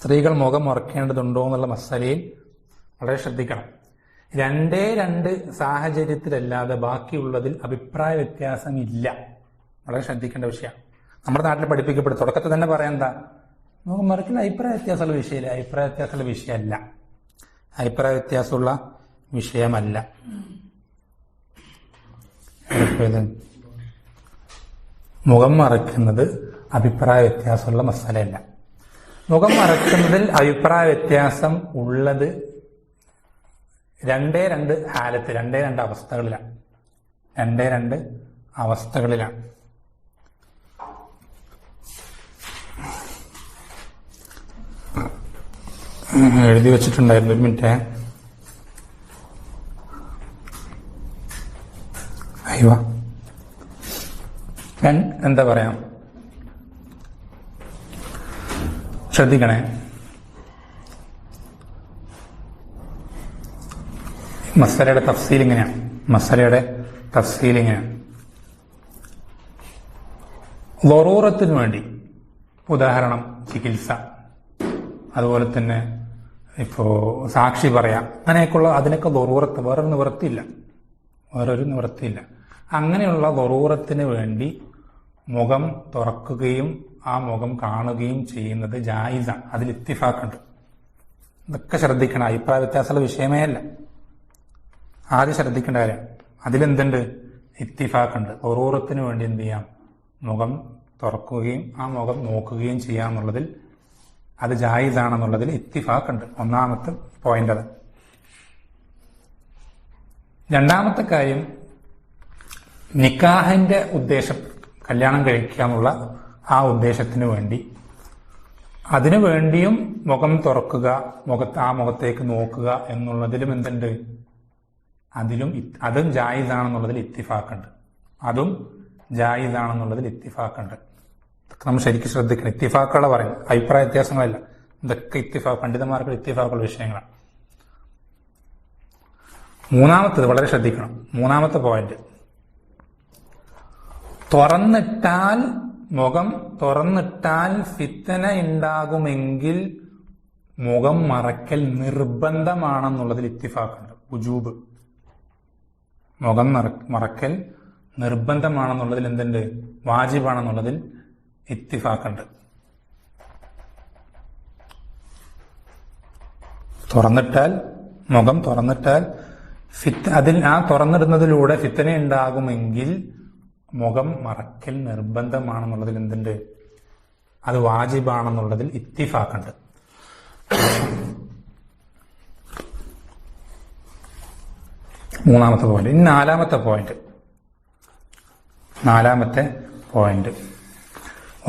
സ്ത്രീകൾ മുഖം മറക്കേണ്ടതുണ്ടോ എന്നുള്ള മസാലയിൽ വളരെ ശ്രദ്ധിക്കണം. രണ്ടേ രണ്ട് സാഹചര്യത്തിലല്ലാതെ ബാക്കിയുള്ളതിൽ അഭിപ്രായ വ്യത്യാസമില്ല. വളരെ ശ്രദ്ധിക്കേണ്ട വിഷയമാണ് നമ്മുടെ നാട്ടിൽ പഠിപ്പിക്കപ്പെടും. തുടക്കത്തിൽ തന്നെ പറയാൻ നമുക്ക് മറക്കുന്ന അഭിപ്രായ വ്യത്യാസമുള്ള വിഷയമില്ല. അഭിപ്രായ വ്യത്യാസമുള്ള വിഷയമല്ല. അഭിപ്രായ വ്യത്യാസമുള്ള വിഷയമല്ല. മുഖം മറക്കുന്നത് അഭിപ്രായ വ്യത്യാസമുള്ള മസാലയല്ല. മുഖം മറക്കുന്നതിൽ അഭിപ്രായ വ്യത്യാസം ഉള്ളത് രണ്ടേ രണ്ട് ഹാലത്ത് രണ്ടേ രണ്ട് അവസ്ഥകളിലാണ്. രണ്ടേ രണ്ട് അവസ്ഥകളിലാണ്. എഴുതി വെച്ചിട്ടുണ്ടായിരുന്നു ഒരു മിനിറ്റ്. അയ്യോ. എന്താ പറയാ? ശ്രദ്ധിക്കണേ. മസാലയുടെ തഫ്സീൽ ഇങ്ങനെയാണ്. മസാലയുടെ തഫ്സീൽ ഇങ്ങനെയാണ്. വറൂറത്തിന് വേണ്ടി ഉദാഹരണം ചികിത്സ. അതുപോലെ തന്നെ ഇപ്പോ സാക്ഷി പറയാം. അങ്ങനെയൊക്കെയുള്ള അതിനൊക്കെ ദൊറൂറത്ത് വേറൊരു നിവൃത്തിയില്ല. വേറൊരു നിവൃത്തിയില്ല. അങ്ങനെയുള്ള ദൊറൂറത്തിന് വേണ്ടി മുഖം തുറക്കുകയും ആ മുഖം കാണുകയും ചെയ്യുന്നത് ജായിസാണ് അതിൽ ഇത്തിഫാക്കുണ്ട്. ഇതൊക്കെ ശ്രദ്ധിക്കണം. അഭിപ്രായ വ്യത്യാസമുള്ള വിഷയമേ അല്ല. ആദ്യം ശ്രദ്ധിക്കേണ്ട കാര്യം അതിലെന്തുണ്ട്? ഇത്തിഫാക്കുണ്ട്. ഒറൂറത്തിന് വേണ്ടി എന്ത് ചെയ്യാം? മുഖം തുറക്കുകയും ആ മുഖം നോക്കുകയും ചെയ്യാന്നുള്ളതിൽ അത് ജായിസാണെന്നുള്ളതിൽ ഇത്തിഫാക്കുണ്ട്. ഒന്നാമത്തെ പോയിന്റ് അത്. രണ്ടാമത്തെ കാര്യം നിക്കാഹിന്റെ ഉദ്ദേശം കല്യാണം കഴിക്കാനുള്ള ആ ഉദ്ദേശത്തിന് വേണ്ടി. അതിനു വേണ്ടിയും മുഖം തുറക്കുക മുഖത്ത് ആ മുഖത്തേക്ക് നോക്കുക എന്നുള്ളതിലും എന്തുണ്ട്? അതിലും അതും ജായിദാണെന്നുള്ളതിൽ ഇത്തിഫാക്കുണ്ട്. അതും ജായിദാണെന്നുള്ളതിൽ ഇത്തിഫാക്കുണ്ട്. ഇതൊക്കെ നമ്മൾ ശരിക്കും ശ്രദ്ധിക്കണം. ഇത്തിഫാക്കുകളെ പറയും. അഭിപ്രായ വ്യത്യാസങ്ങളല്ല. ഇതൊക്കെ ഇത്തിഫാ പണ്ഡിതന്മാർക്ക് ഇത്തിഫാക്കുള്ള വിഷയങ്ങളാണ്. മൂന്നാമത്തത് വളരെ ശ്രദ്ധിക്കണം. മൂന്നാമത്തെ പോയിന്റ് തുറന്നിട്ടാൽ മുഖം തുറന്നിട്ടാൽ ഫിത്തന ഉണ്ടാകുമെങ്കിൽ മുഖം മറക്കൽ നിർബന്ധമാണെന്നുള്ളതിൽ ഇത്തിഫാക്കുണ്ട്. ഉജൂബ്. മുഖം മറക്കൽ നിർബന്ധമാണെന്നുള്ളതിൽ എന്തുണ്ട്? വാജിബാണെന്നുള്ളതിൽ ഇത്തിഫാക്കുണ്ട്. തുറന്നിട്ടാൽ മുഖം തുറന്നിട്ടാൽ ഫിത്ത് അതിൽ ആ തുറന്നിടുന്നതിലൂടെ ഫിത്തന ഉണ്ടാകുമെങ്കിൽ മുഖം മറക്കൽ നിർബന്ധമാണെന്നുള്ളതിൽ എന്തുണ്ട്? അത് വാജിബാണെന്നുള്ളതിൽ ഇത്തിഫാക്കുണ്ട്. മൂന്നാമത്തെ പോയിന്റ് ഇനി നാലാമത്തെ പോയിന്റ് നാലാമത്തെ പോയിന്റ്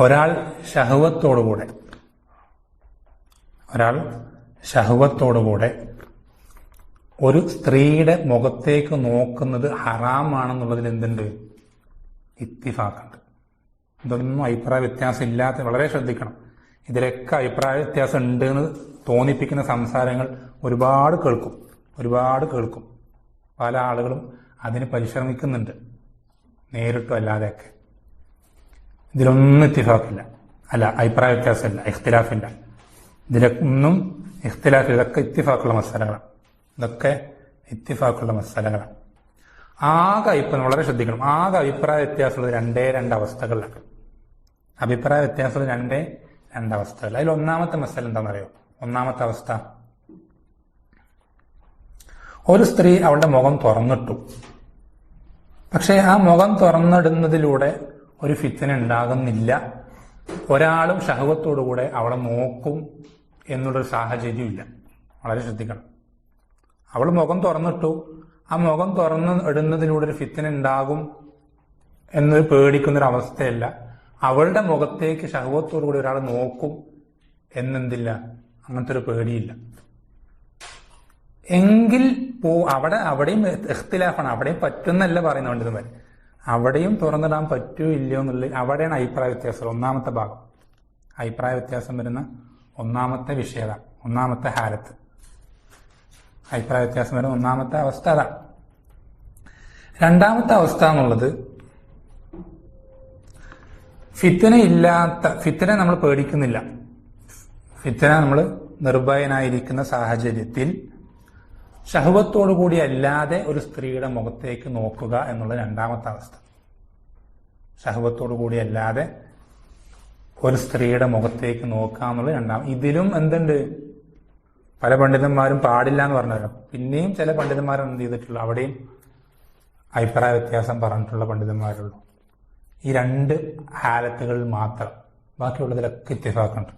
ഒരാൾ ഷഹുവത്തോടുകൂടെ ഒരാൾ ഷഹുവത്തോടുകൂടെ ഒരു സ്ത്രീയുടെ മുഖത്തേക്ക് നോക്കുന്നത് ഹറാമാണെന്നുള്ളതിൽ എന്തുണ്ട്? ഇത്തിഫാക്കുണ്ട് ഇതൊന്നും അഭിപ്രായ വ്യത്യാസം ഇല്ലാത്ത വളരെ ശ്രദ്ധിക്കണം. ഇതിലൊക്കെ അഭിപ്രായ വ്യത്യാസം ഉണ്ട് എന്ന് തോന്നിപ്പിക്കുന്ന സംസാരങ്ങൾ ഒരുപാട് കേൾക്കും. ഒരുപാട് കേൾക്കും. പല ആളുകളും അതിന് പരിശ്രമിക്കുന്നുണ്ട്. നേരിട്ടും അല്ലാതെയൊക്കെ. ഇതിലൊന്നും ഇത്തിഫാക്കില്ല അല്ല അഭിപ്രായ വ്യത്യാസമില്ല. ഇഖ്തിലാഫില്ല. ഇതിലൊന്നും ഇഖ്തിലാഫ് ഇതൊക്കെ ഇത്തിഫാക്കുള്ള മസാലകളാണ്. ഇതൊക്കെ ഇത്തിഫാക്കുള്ള മസാലകളാണ്. ആകെ അഭിപ്രായം വളരെ ശ്രദ്ധിക്കണം. ആകെ അഭിപ്രായ വ്യത്യാസമുള്ളത് രണ്ടേ രണ്ട് അവസ്ഥകളിലാണ്. അഭിപ്രായ വ്യത്യാസമുള്ളത് രണ്ടേ രണ്ട് അവസ്ഥകൾ അതിൽ ഒന്നാമത്തെ മസൽ എന്താണെന്നറിയോ? ഒന്നാമത്തെ അവസ്ഥ. ഒരു സ്ത്രീ അവളുടെ മുഖം തുറന്നിട്ടു. പക്ഷേ ആ മുഖം തുറന്നിടുന്നതിലൂടെ ഒരു ഫിത്തന ഉണ്ടാകുന്നില്ല. ഒരാളും ഷഹവത്തോടുകൂടെ അവളെ നോക്കും എന്നുള്ളൊരു സാഹചര്യം ഇല്ല വളരെ ശ്രദ്ധിക്കണം. അവൾ മുഖം തുറന്നിട്ടു. ആ മുഖം തുറന്ന് ഇടുന്നതിലൂടെ ഒരു ഫിത്തിന് ഉണ്ടാകും എന്നൊരു പേടിക്കുന്നൊരു അവസ്ഥയല്ല അവളുടെ മുഖത്തേക്ക് ഷഹവത്തോടുകൂടി ഒരാൾ നോക്കും എന്നെന്തില്ല. അങ്ങനത്തെ ഒരു പേടിയില്ല. എങ്കിൽ പോ അവിടെ അവിടെയും ഇഖ്തിലാഫാണ്. അവിടെയും പറ്റുന്നല്ല പറയുന്ന ഇതുവരെ അവിടെയും തുറന്നിടാൻ പറ്റൂ ഇല്ലയോ എന്നുള്ളത് അവിടെയാണ് അഭിപ്രായ വ്യത്യാസം ഒന്നാമത്തെ ഭാഗം. അഭിപ്രായ വ്യത്യാസം വരുന്ന ഒന്നാമത്തെ വിഷയത ഒന്നാമത്തെ ഹാലത്ത്. അഭിപ്രായ വ്യത്യാസം വരുന്ന ഒന്നാമത്തെ അവസ്ഥ അതാണ് രണ്ടാമത്തെ അവസ്ഥ എന്നുള്ളത് ഫിത്തന ഇല്ലാത്ത ഫിത്തനെ നമ്മൾ പേടിക്കുന്നില്ല. ഫിത്തന നമ്മൾ നിർഭയനായിരിക്കുന്ന സാഹചര്യത്തിൽ ഷഹവത്തോടു കൂടി അല്ലാതെ ഒരു സ്ത്രീയുടെ മുഖത്തേക്ക് നോക്കുക എന്നുള്ള രണ്ടാമത്തെ അവസ്ഥ. ഷഹവത്തോടു കൂടി അല്ലാതെ ഒരു സ്ത്രീയുടെ മുഖത്തേക്ക് നോക്കുക എന്നുള്ള രണ്ടാം ഇതിലും എന്തുണ്ട്? പല പണ്ഡിതന്മാരും പാടില്ല എന്ന് പറഞ്ഞല്ലോ പിന്നെയും ചില പണ്ഡിതന്മാർ എന്ത് ചെയ്തിട്ടുള്ളൂ? അവിടെയും അഭിപ്രായ വ്യത്യാസം പറഞ്ഞിട്ടുള്ള പണ്ഡിതന്മാരുള്ളൂ. ഈ രണ്ട് ഹാലത്തുകളിൽ മാത്രം. ബാക്കിയുള്ളതിലൊക്കെ ഇത്യഫാക്കുണ്ട്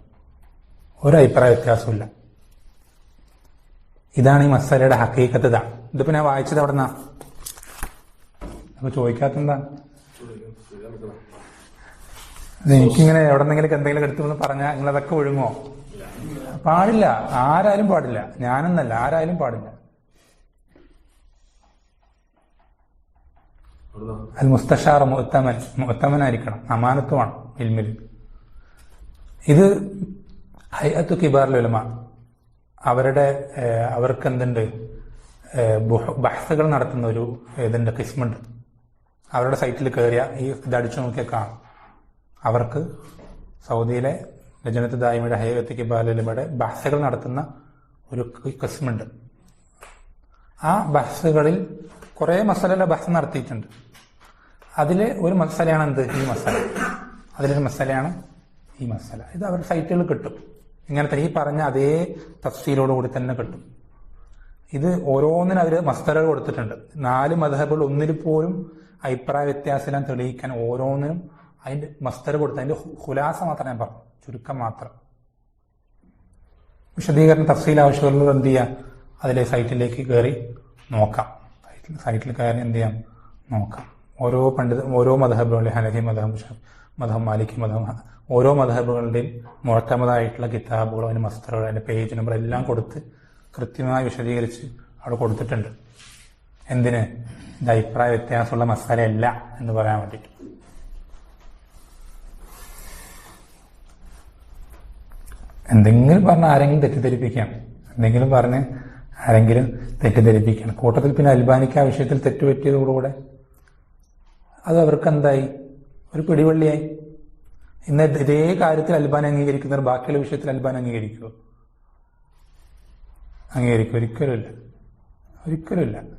ഒരു അഭിപ്രായ വ്യത്യാസമില്ല ഇതാണ് ഈ മസാലയുടെ ഹക്കീക്കത്ത് ഇതാണ് ഇതിപ്പോ ഞാൻ വായിച്ചത് അവിടെ നിന്നാ അപ്പൊ ചോദിക്കാത്തെന്താ എനിക്കിങ്ങനെ എവിടെ നിന്നെങ്കിലും എന്തെങ്കിലും എടുത്തു പറഞ്ഞാൽ നിങ്ങൾ അതൊക്കെ ഒഴുങ്ങോ പാടില്ല. ആരായാലും പാടില്ല. ഞാനെന്നല്ല. ആരായാലും പാടില്ല. അൽ മുസ്തഷാർ മുത്തമൻ മുത്തമനായിരിക്കണം അമാനത്വമാണ് ഇൽമിൽ. ഇത് ഹയത്ത് കിബാർ ഉലമ. അവരുടെ അവർക്ക് എന്തുണ്ട് ബഹസുകൾ നടത്തുന്ന ഒരു ഇതിന്റെ കിസ്മുണ്ട്. അവരുടെ സൈറ്റിൽ കയറിയ ഈ ഇത് അടിച്ചു നോക്കിയാൽ കാണും. അവർക്ക് സൗദിയിലെ ലജനത്ത് ദായിമയുടെ ഹൈവത്തിക്ക് ബാലലിമയുടെ ബഹസുകൾ നടത്തുന്ന ഒരു കസ്മുണ്ട്. ആ ബഹസുകളിൽ കുറേ മസാലയുടെ ബഹസ് നടത്തിയിട്ടുണ്ട്. അതിൽ ഒരു മസാലയാണ് എന്ത്? ഈ മസാല. അതിലൊരു മസാലയാണ് ഈ മസാല. ഇത് അവരുടെ സൈറ്റുകൾ കിട്ടും. ഇങ്ങനെ ഇങ്ങനത്തെ ഈ പറഞ്ഞ അതേ തഫ്സീലോട് കൂടി തന്നെ കിട്ടും. ഇത് ഓരോന്നിനും അവർ മസ്തരകൾ കൊടുത്തിട്ടുണ്ട്. നാല് മധബുകൾ ഒന്നിൽ പോലും അഭിപ്രായ വ്യത്യാസം തെളിയിക്കാൻ ഓരോന്നിനും അതിന്റെ മസ്തർ കൊടുത്ത് അതിന്റെ ഹുലാസ മാത്രം ഞാൻ പറഞ്ഞു. ചുരുക്കം മാത്രം. വിശദീകരണ തഫ്സീൽ ആവശ്യമുള്ളത് എന്ത് ചെയ്യാം? അതിലെ സൈറ്റിലേക്ക് കയറി നോക്കാം. സൈറ്റിൽ സൈറ്റിൽ കയറി എന്ത് ചെയ്യാം? നോക്കാം. ഓരോ പണ്ഡിത ഓരോ മതഹബുകളിലെ ഹനഫി മതഹബ് മധം മാലിക്കി മധം ഓരോ മതഹബുകളുടെയും മുഴക്കമതായിട്ടുള്ള കിതാബുകളും അതിന്റെ മസ്തറുകൾ അതിന്റെ പേജ് നമ്പർ എല്ലാം കൊടുത്ത് കൃത്യമായി വിശദീകരിച്ച് അവിടെ കൊടുത്തിട്ടുണ്ട്. എന്തിന്? ഇത് അഭിപ്രായ വ്യത്യാസമുള്ള മസാലയല്ല എന്ന് പറയാൻ വേണ്ടിയിട്ട്. എന്തെങ്കിലും പറഞ്ഞ് ആരെങ്കിലും തെറ്റിദ്ധരിപ്പിക്കാം. എന്തെങ്കിലും പറഞ്ഞ് ആരെങ്കിലും തെറ്റിദ്ധരിപ്പിക്കണം. കൂട്ടത്തിൽ പിന്നെ അൽബാനിക്ക് ആ വിഷയത്തിൽ തെറ്റുപറ്റിയതോടുകൂടെ അത് അവർക്ക് എന്തായി ഒരു പിടിവള്ളിയായി. ഇന്ന് ഇതേ കാര്യത്തിൽ അൽബാൻ അംഗീകരിക്കുന്നവർ ബാക്കിയുള്ള വിഷയത്തിൽ അൽബാൻ അംഗീകരിക്കുമോ അംഗീകരിക്കും. ഒരിക്കലുമില്ല. ഒരിക്കലുമില്ല.